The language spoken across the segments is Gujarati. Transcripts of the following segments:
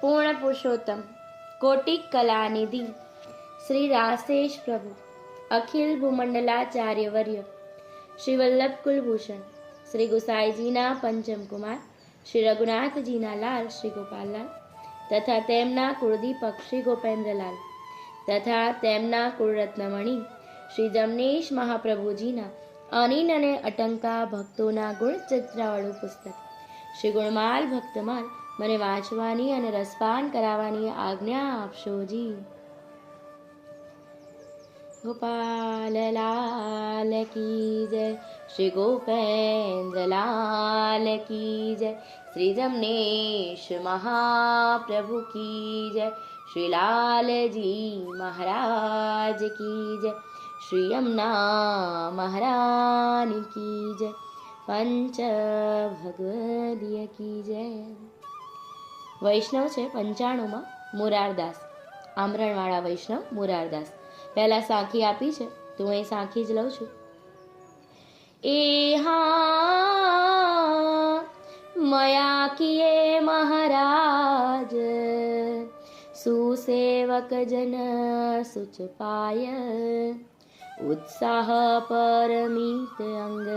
પૂર્ણ પુરુષોત્તમ. કોટિક કલાનિધિ. શ્રી રાસેશ પ્રભુ. અખિલ ભૂમંડલાચાર્યવર્ય. શ્રી વલ્લભ કુલભૂષણ. શ્રી ગુસાઈજીના પંચમ કુમાર શ્રી રઘુનાથજીના લાલ શ્રી ગોપાલલાલ. તથા તેમના કુળદીપક શ્રી ગોપેન્દ્રલાલ. તથા તેમના કુળરત્નમણી શ્રી જમનેશ મહાપ્રભુજીના અનિન અને અટંકા ભક્તોના ગુણ ચિત્રાવાળું પુસ્તક. શ્રી ગુણમાલ ભક્તમાલ મને વાંચવાની અને રસપાન કરાવવાની આજ્ઞા આપશો જી. ગોપાલ લાલ કી જય, શ્રી ગોપેન્દ્ર લાલ કી જય, શ્રી જમનેશ મહાપ્રભુ કી જય, શ્રી લાલજી મહારાજ કી જય, શ્રી યમુના મહારાની કી જય પંચ ભગવદીય કી જય. વૈષ્ણવ છે પંચાણુંમાં મુરારદાસ. આમરણવાળા વૈષ્ણવ મુરારદાસ. પહેલાં સાખી આપી છે, તો એ સાખી જ લઉં છું. એ હા, મયા કિયે મહારાજ, સુસેવક જન સુચ પાય ઉત્સાહ પરમિત અંગ,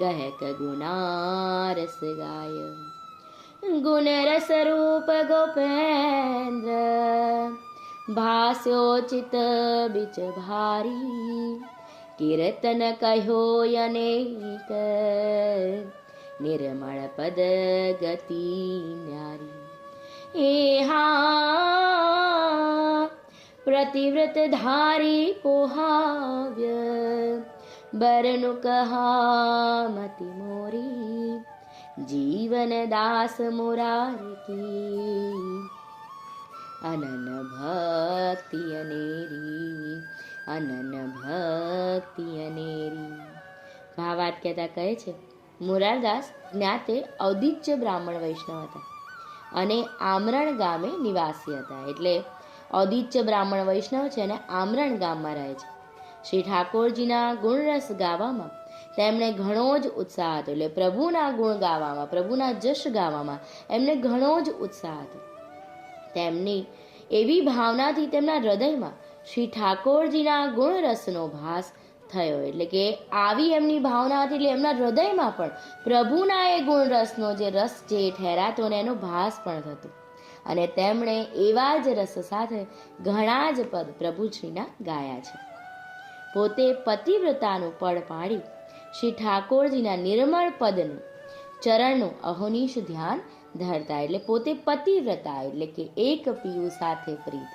ગહેક ગુણારસ ગાય. गुणरस्वरूप गोपेन्द्र भाषोचित बीच भारी कीर्तन कहो अनेक। निर्मल पद गति न्यारी। एहा प्रतिव्रत धारी पोहाव्य। बरनु कहा मति मोरी। બરનુ કહા મતિ મોરી જીવન દાસ મોરારી કી અનન ભક્તિ અનેરી અનન ભક્તિ અનેરી ભાવાત્યતા કહે છે મોરારદાસ જ્ઞાતે ઔદિત્ય બ્રાહ્મણ વૈષ્ણવ હતા અને આમરણ ગામે નિવાસી હતા. એટલે ઔદિત્ય બ્રાહ્મણ વૈષ્ણવ છે અને આમરણ ગામમાં રહે છે. શ્રી ઠાકોરજીના ગુણરસ ગાવામાં તેમણે ઘણો જ ઉત્સાહ હતો. એટલે પ્રભુના ગુણ ગાવામાં, પ્રભુના જશ ગાવામાં એમને ઘણો જ ઉત્સાહ હતો. તેમની એવી ભાવનાથી તેમના હૃદયમાં શ્રી ઠાકોરજીના ગુણરસનો ભાસ થયો. એટલે કે આવી એમની ભાવના હતી એટલે એમના હૃદયમાં પણ પ્રભુના એ ગુણરસનો જે રસ જે ઠેરાતો ને એનો ભાસ પણ થતો. અને તેમણે એવા જ રસ સાથે ઘણા જ પદ પ્રભુશ્રીના ગાયા છે. પોતે પતિવ્રતાનું પડ પાડી શ્રી ઠાકોરજીના નિર્મળ પદનું ચરણનું અહોનિશ ધ્યાન ધરતા એટલે પોતે પતિવ્રતા એટલે કે એક પિયુ સાથે પ્રીત.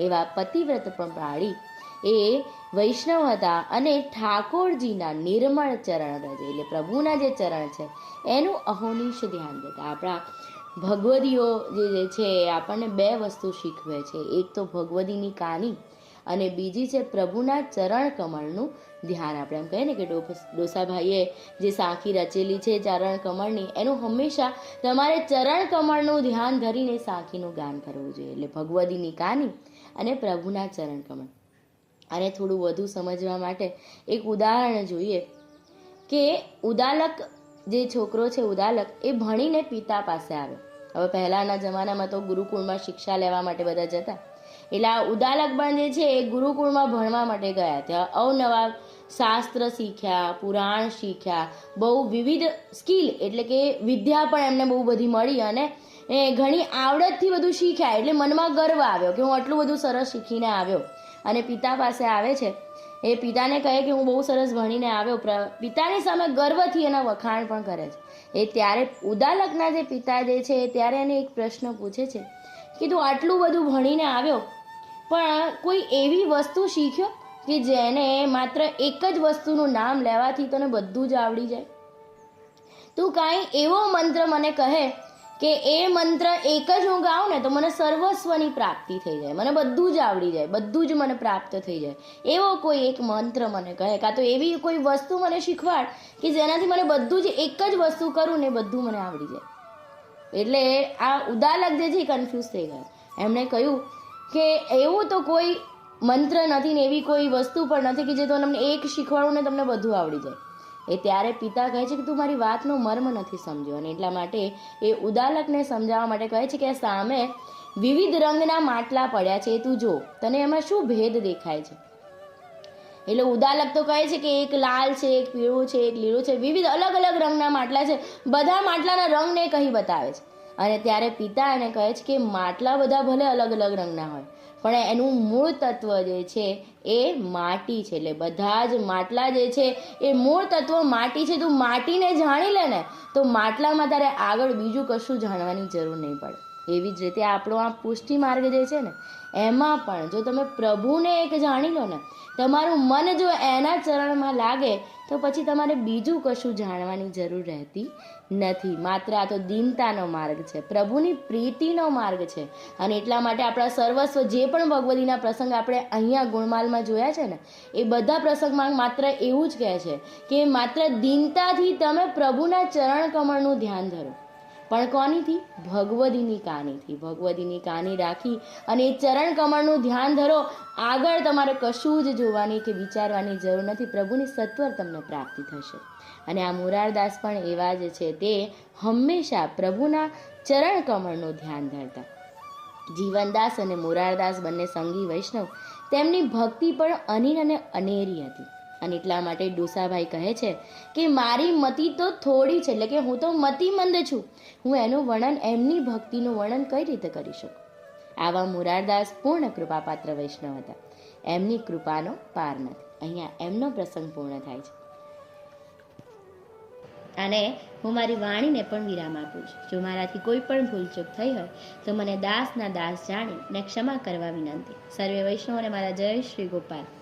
એવા પતિવ્રત પાડી એ વૈષ્ણવ હતા અને ઠાકોરજીના નિર્મળ ચરણ રજે. એટલે પ્રભુના જે ચરણ છે, એનું અહોનિશ ધ્યાન દેતા આપણા ભગવદીઓ જે છે આપણને બે વસ્તુ શીખવે છે. એક તો ભગવદીની કાની અને બીજી છે પ્રભુના ચરણ કમળનું ધ્યાન. આપણે એમ કહીએ ને કે ડોસાભાઈએ જે સાખી રચેલી છે ચરણ કમળની એનું હંમેશા તમારે ચરણ કમળનું ધ્યાન ધરીને સાખીનું ગાન કરવું જોઈએ. એટલે ભગવદીની કાની અને પ્રભુના ચરણ કમળ અને થોડું વધુ સમજવા માટે એક ઉદાહરણ જોઈએ કે ઉદાલક જે છોકરો છે, ઉદાલક, એ ભણીને પિતા પાસે આવ્યો. હવે પહેલાંના જમાનામાં તો ગુરુકુળમાં શિક્ષા લેવા માટે બધા જતા. એટલે ઉદાલક પણ જે છે, એ ગુરુકુળમાં ભણવા માટે ગયા ત્યાં અવનવા શાસ્ત્ર શીખ્યા, પુરાણ શીખ્યા, બહુ વિવિધ સ્કિલ એટલે કે વિદ્યા પણ એમને બહુ બધી મળી અને એ ઘણી આવડતથી બધું શીખ્યા. એટલે મનમાં ગર્વ આવ્યો કે હું આટલું બધું સરસ શીખીને આવ્યો. અને પિતા પાસે આવે છે. એ પિતાને કહે કે હું બહુ સરસ ભણીને આવ્યો. પિતાની સામે ગર્વથી એના વખાણ પણ કરે છે. એ ત્યારે ઉદાલકના જે પિતા જે છે ત્યારે એને એક પ્રશ્ન પૂછે છે કે તું આટલું બધું ભણીને આવ્યો? પણ કોઈ એવી વસ્તુ શીખ્યો કે જેને માત્ર એક જ વસ્તુનું નામ લેવાથી તને બધું જ આવડી જાય? તું કાંઈ એવો મંત્ર મને કહે કે એ મંત્ર એક જ હું ગાઉં ને તો મને સર્વસ્વની પ્રાપ્તિ થઈ જાય. મને બધું જ આવડી જાય, બધું જ મને પ્રાપ્ત થઈ જાય. એવો કોઈ એક મંત્ર મને કહે કાં તો એવી કોઈ વસ્તુ મને શીખવાડ કે જેનાથી મને બધું જ એક જ વસ્તુ કરું ને બધું મને આવડી જાય? એટલે આ ઉદાલક જે કન્ફ્યુઝ થઈ ગયા. એમણે કહ્યું કે એવું તો કોઈ મંત્ર નથી ને એવી કોઈ વસ્તુ પણ નથી કે જે તમને એક શીખવાડું ને તમને બધું આવડી જાય. એ ત્યારે પિતા કહે છે કે તું મારી વાતનો મર્મ નથી સમજ્યો અને એટલા માટે એ ઉદાલકને સમજાવવા માટે કહે છે કે સામે વિવિધ રંગના માટલા પડ્યા છે, એ તું જો. તને એમાં શું ભેદ દેખાય છે? એટલે ઉદાલક તો કહે છે કે એક લાલ છે, એક પીળું છે, એક લીલું છે, વિવિધ અલગ અલગ રંગના માટલા છે. બધા માટલાના રંગને કહી બતાવે છે. અને ત્યારે પિતા એને કહે છે કે માટલા બધા ભલે અલગ અલગ રંગના હોય, પણ એનું મૂળ તત્વ જે છે એ માટી છે. એટલે બધા જ માટલા જે છે એ મૂળ તત્વ માટી છે. તું માટીને જાણી લે ને, તો માટલામાં તારે આગળ બીજું કશું જાણવાની જરૂર નહીં પડે. એવી જ રીતે આપણો આ પુષ્ટિ માર્ગ જે છે ને, એમાં પણ જો તમે પ્રભુને એક જાણી લો ને, તમારું મન જો એના ચરણમાં લાગે, તો પછી તમારે બીજું કશું જાણવાની જરૂર રહેતી નથી. માત્ર આ તો દીનતાનો માર્ગ છે, પ્રભુની પ્રીતિનો માર્ગ છે. અને એટલા માટે આપણા સર્વસ્વ જે પણ ભગવતીના પ્રસંગ આપણે અહીંયા ગુણમાલમાં જોયા છે ને, એ બધા પ્રસંગમાં માત્ર એવું જ કહે છે કે માત્ર દીનતાથી તમે પ્રભુના ચરણ કમળનું ધ્યાન ધરો. પણ કોનીથી? ભગવદીની કાનીથી. ભગવદીની કાની રાખી અને ચરણ કમળનું ધ્યાન ધરો. આગળ તમારે કશું જ જોવાની કે વિચારવાની જરૂર નથી. પ્રભુની સત્વર તમને પ્રાપ્તિ થશે. અને આ મુરારદાસ પણ એવા જ છે. તે હંમેશા પ્રભુના ચરણ કમળનું ધ્યાન ધરતા. જીવનદાસ અને મુરારદાસ બંને સંગી વૈષ્ણવ તેમની ભક્તિ પણ અનિલ અને અનેરી હતી. અને એટલા માટે ડોસાભાઈ કહે છે કે મારી મતિ તો થોડી છે, એટલે કે હું તો મતિમંદ છું. હું એનું વર્ણન, એમની ભક્તિનું વર્ણન કઈ રીતે કરી શકું? આવા મુરારદાસ પૂર્ણ કૃપાપાત્ર વૈષ્ણવ હતા. એમની કૃપાનો પાર નથી. અહીંયા એમનો પ્રસંગ પૂર્ણ થાય છે. અને હું મારી વાણીને પણ વિરામ આપું છું. જો મારાથી કોઈ પણ ભૂલચૂક થઈ હોય, તો મને દાસના દાસ જાણી ને ક્ષમા કરવા વિનંતી. સર્વે વૈષ્ણવને મારા જય શ્રી ગોપાલ.